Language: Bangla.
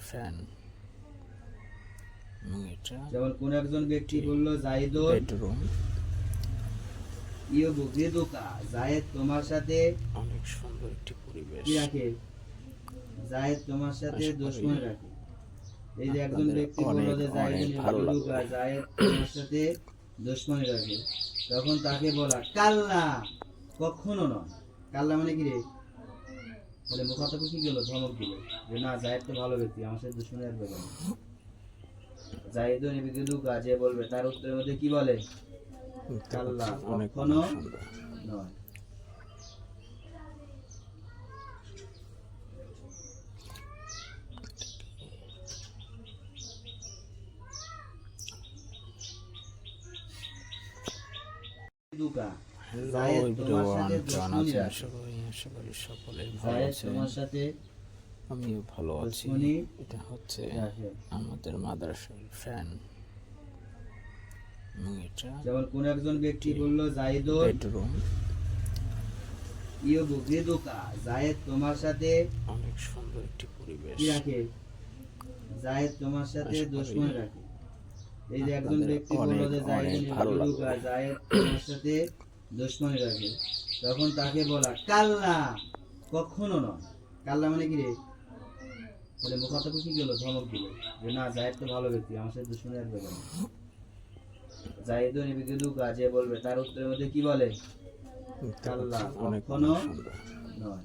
ফ্যান। যেমন কোন একজন ব্যক্তি বলল জাহিদুল বেডরুম। ইয়ে বুগরিদুকা জায়েদ তোমার সাথে অনেক সুন্দর একটি পরিবেশ। রাখে? জায়েদ তোমার সাথে দুশ্মন রাখে। এই যে একজন ব্যক্তি বলল যে জায়েদ লাগবে। জায়েদ তোমার সাথে দুশ্মনী রাখে। তখন তাকে বলা কাল্লা। কখনো নয়। কাল্লা মানে কি রে? বলে মুখাতকে কি গেল? ধমক দিল। যে না জায়েদ তো ভালো ব্যক্তি আমার সাথে দুশ্মনী রাখবে কেন? জাহিদ নিবিদুকা যে বলবে তার উত্তরের মধ্যে কি বলে? অনেক কখনো নয়। দুকা আমিও ভালো আছি। এটা হচ্ছে আমাদের মাদ্রাসার ফ্যান যেমন কোন একজন ব্যক্তি বলল জাহিদুল বেডরুম। ইয়ে বুগরিদুকা জায়েদ তোমার সাথে অনেক সুন্দর একটি পরিবেশ। রাখে? জায়েদ তোমার সাথে দুশ্মন রাখে। এই যে একজন ব্যক্তি বলল যে। জায়েদ তোমার সাথে দুশ্মনী রাখে তখন তাকে বলা কাল্লা! কখনো নয়। কাল্লা মানে কি রে? বলে তো কি গেল ধমক দিল। যে না জায়েদ তো ভালো ব্যক্তি আমার সাথে দুশ্মনী রাখবে কেন জাহিদ নিবিদুকা যে বলবে তার উত্তরের মধ্যে কি বলে? কাল্লা। কখনো নয়।